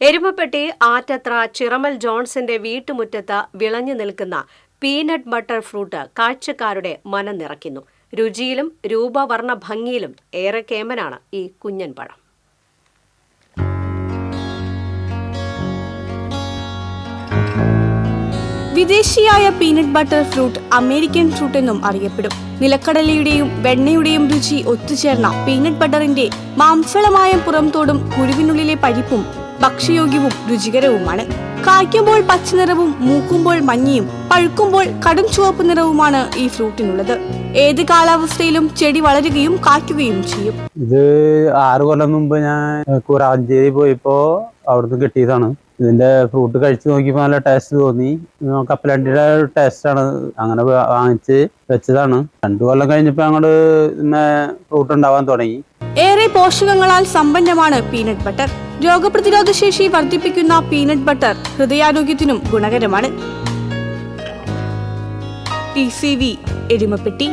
എരുമപ്പെട്ടി ആറ്റത്ര ചിറമൽ ജോൺസന്റെ വീട്ടുമുറ്റത്ത് വിളഞ്ഞു നിൽക്കുന്ന പീനട്ട് ബട്ടർ ഫ്രൂട്ട് കാഴ്ചക്കാരുടെ മനം നിറയ്ക്കുന്നു. രുചിയിലും രൂപവർണ ഭംഗിയിലും ഏറെ കേമനാണ് ഈ കുഞ്ഞൻ പഴം. വിദേശിയായ peanut butter fruit American fruit എന്നും അറിയപ്പെടും. നിലക്കടലയുടെയും വെണ്ണയുടെയും രുചി ഒത്തുചേർന്ന പീനട്ട് ബട്ടറിന്റെ മാംസളമായ പുറംതോടും കുരുവിനുള്ളിലെ പരിപ്പും ഭക്ഷ്യയോഗ്യവും രുചികരവുമാണ്. കായ്ക്കുമ്പോൾ പച്ചനിറവും മൂക്കുമ്പോൾ മഞ്ഞയും പഴുക്കുമ്പോൾ കടും ചുവപ്പ് നിറവുമാണ് ഈ ഫ്രൂട്ടിനുള്ളത്. ഏത് കാലാവസ്ഥയിലും ചെടി വളരുകയും കായ്ക്കുകയും ചെയ്യും. ഇത് ആറ് കൊല്ലം മുമ്പ് ഞാൻ കുറാഞ്ചേരി പോയപ്പോ അവിടുന്ന് കിട്ടിയതാണ്. ഇതിന്റെ ഫ്രൂട്ട് കഴിച്ചു നോക്കിയപ്പോ നല്ല ടേസ്റ്റ് തോന്നി. കപ്പലണ്ടിയുടെ ടേസ്റ്റ് ആണ്. അങ്ങനെ വാങ്ങിച്ച് വെച്ചതാണ്. രണ്ടു കൊല്ലം കഴിഞ്ഞപ്പോ അങ്ങോട്ട് ഫ്രൂട്ട് ഉണ്ടാവാൻ തുടങ്ങി. ഏറെ പോഷകങ്ങളാൽ സമ്പന്നമാണ് പീനട്ട് ബട്ടർ രോഗപ്രതിരോധ ശേഷി വർദ്ധിപ്പിക്കുന്ന പീനട്ട് ബട്ടർ ഹൃദയാരോഗ്യത്തിനും ഗുണകരമാണ്. T C V Erumapetty.